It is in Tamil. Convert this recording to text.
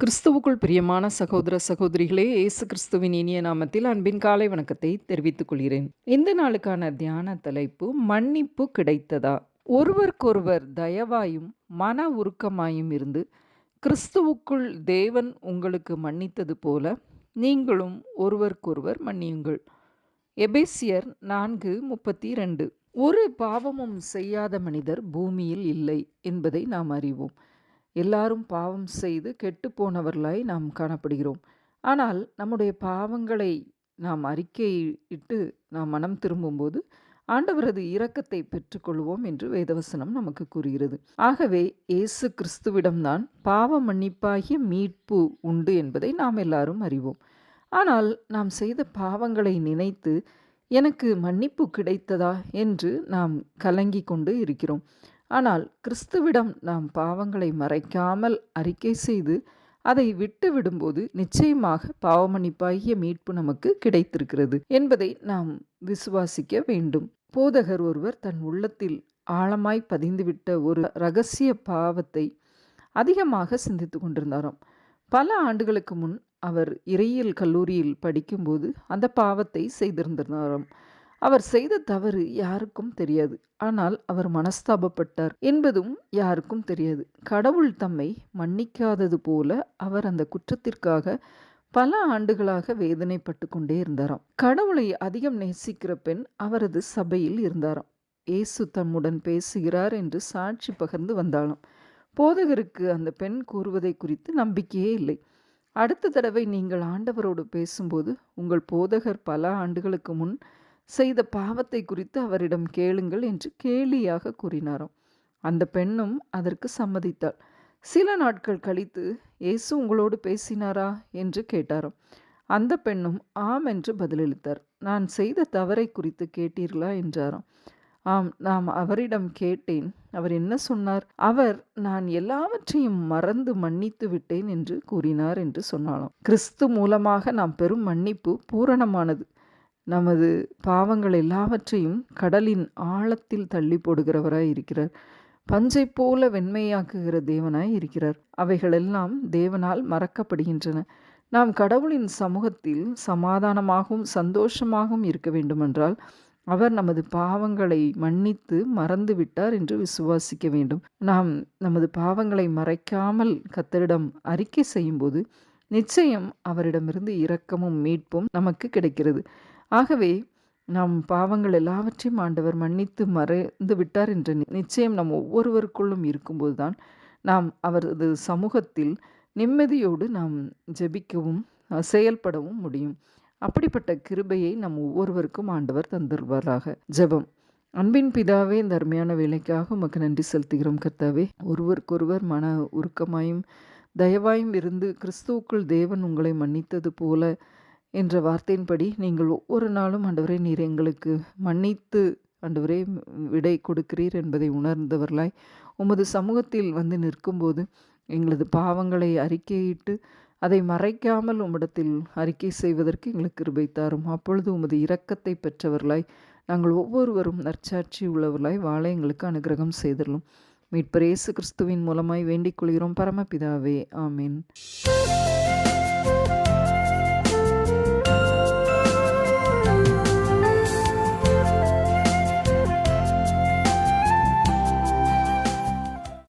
கிறிஸ்துவுக்குள் பிரியமான சகோதர சகோதரிகளே இயேசு கிறிஸ்துவின் இனிய நாமத்தில் அன்பின் காலை வணக்கத்தை தெரிவித்துக் கொள்கிறேன். இந்த நாளுக்கான தியான தலைப்பு மன்னிப்பு கிடைத்ததா? ஒருவருக்கொருவர் தயவாயும் மன உருக்கமாயும் இருந்து கிறிஸ்துவுக்குள் தேவன் உங்களுக்கு மன்னித்தது போல நீங்களும் ஒருவருக்கொருவர் மன்னியுங்கள். எபேசியர் நான்கு முப்பத்தி ரெண்டு ஒரு பாவமும் செய்யாத மனிதர் பூமியில் இல்லை என்பதை நாம் அறிவோம். எல்லாரும் பாவம் செய்து கெட்டு போனவர்களாய் நாம் காணப்படுகிறோம். ஆனால் நம்முடைய பாவங்களை நாம் அறிக்கையிட்டு நாம் மனம் திரும்பும்போது ஆண்டவரது இரக்கத்தை பெற்றுக்கொள்வோம் என்று வேதவசனம் நமக்கு கூறுகிறது. ஆகவே இயேசு கிறிஸ்துவிடம்தான் பாவ மன்னிப்பாகிய மீட்பு உண்டு என்பதை நாம் எல்லாரும் அறிவோம். ஆனால் நாம் செய்த பாவங்களை நினைத்து எனக்கு மன்னிப்பு கிடைத்ததா என்று நாம் கலங்கி கொண்டு இருக்கிறோம். ஆனால் கிறிஸ்துவிடம் நாம் பாவங்களை மறைக்காமல் அறிக்கை செய்து அதை விட்டு விடும்போது நிச்சயமாக பாவமன்னிப்பாகிய மீட்பு நமக்கு கிடைத்திருக்கிறது என்பதை நாம் விசுவாசிக்க வேண்டும். போதகர் ஒருவர் தன் உள்ளத்தில் ஆழமாய் பதிந்துவிட்ட ஒரு ரகசிய பாவத்தை அதிகமாக சிந்தித்து கொண்டிருந்தாராம். பல ஆண்டுகளுக்கு முன் அவர் இறையியல் கல்லூரியில் படிக்கும்போது அந்த பாவத்தை செய்திருந்தாராம் அவர் செய்த தவறு யாருக்கும் தெரியாது. ஆனால் அவர் மனஸ்தாபப்பட்டார் என்பதும் யாருக்கும் தெரியாது. கடவுள் தம்மை மன்னிக்காதது போல அவர் அந்த குற்றத்திற்காக பல ஆண்டுகளாக வேதனைப்பட்டு கொண்டே இருந்தாராம். கடவுளை அதிகம் நேசிக்கிற பெண் அவரது சபையில் இருந்தாராம். ஏசு தம்முடன் பேசுகிறார் என்று சாட்சி பகிர்ந்து வந்தாலும் போதகருக்கு அந்த பெண் கூறுவதை குறித்து நம்பிக்கையே இல்லை. அடுத்த தடவை நீங்கள் ஆண்டவரோடு பேசும்போது உங்கள் போதகர் பல ஆண்டுகளுக்கு முன் செய்த பாவத்தை குறித்து அவரிடம் கேளுங்கள் என்று கேலியாக கூறினாராம். அந்த பெண்ணும் அதற்கு சம்மதித்தாள். சில நாட்கள் கழித்து இயேசு உங்களோடு பேசினாரா என்று கேட்டாராம். அந்த பெண்ணும் ஆம் என்று பதிலளித்தார். நான் செய்த தவறை குறித்து கேட்டீர்களா என்றாராம். ஆம் நாம் அவரிடம் கேட்டேன். அவர் என்ன சொன்னார்? அவர் நான் எல்லாவற்றையும் மறந்து மன்னித்து விட்டேன் என்று கூறினார் என்று சொன்னாலும் கிறிஸ்து மூலமாக நாம் பெரும் மன்னிப்பு பூரணமானது. நமது பாவங்கள் எல்லாவற்றையும் கடலின் ஆழத்தில் தள்ளி போடுகிறவராய் இருக்கிறார். பஞ்சை போல வெண்மையாக்குகிற தேவனாய் இருக்கிறார். அவைகளெல்லாம் தேவனால் மறக்கப்படுகின்றன. நாம் கடவுளின் சமூகத்தில் சமாதானமாகவும் சந்தோஷமாகவும் இருக்க வேண்டுமென்றால் அவர் நமது பாவங்களை மன்னித்து மறந்து விட்டார் என்று விசுவாசிக்க வேண்டும். நாம் நமது பாவங்களை மறைக்காமல் கத்தரிடம் அறிக்கை செய்யும்போது நிச்சயம் அவரிடமிருந்து இரக்கமும் மீட்பும் நமக்கு கிடைக்கிறது. ஆகவே நம் பாவங்கள் எல்லாவற்றையும் ஆண்டவர் மன்னித்து மறைந்து விட்டார் என்ற நிச்சயம் நம் ஒவ்வொருவருக்குள்ளும் இருக்கும்போது தான் நாம் அவரது சமூகத்தில் நிம்மதியோடு நாம் ஜெபிக்கவும் செயல்படவும் முடியும். அப்படிப்பட்ட கிருபையை நம் ஒவ்வொருவருக்கும் ஆண்டவர் தந்துருவாராக. ஜெபம். அன்பின் பிதாவே இந்த அருமையான வேலைக்காக உமக்கு நன்றி செலுத்துகிறோம் கர்த்தாவே. ஒருவருக்கொருவர் மன உருக்கமாயும் தயவாயும் இருந்து கிறிஸ்துவுக்குள் தேவன் உங்களை மன்னித்தது போல என்ற வார்த்தையின்படி நீங்கள் ஒவ்வொரு நாளும் ஆண்டவரே நீர் எங்களுக்கு மன்னித்து ஆண்டவரே விடை கொடுக்கிறீர் என்பதை உணர்ந்தவர்களாய் உமது சமூகத்தில் வந்து நிற்கும்போது எங்களது பாவங்களை அறிக்கையிட்டு அதை மறைக்காமல் உம்மிடத்தில் அறிக்கை செய்வதற்கு எங்களுக்கு கிருபை தாரும். அப்பொழுது உமது இரக்கத்தை பெற்றவர்களாய் நாங்கள் ஒவ்வொருவரும் நற்சாட்சி உள்ளவர்களாய் வாழ எங்களுக்கு அனுகிரகம் மீட்பர் மீட்பரேசு கிறிஸ்துவின் மூலமாய் வேண்டிக் கொள்கிறோம். பரமபிதாவே ஆமீன்.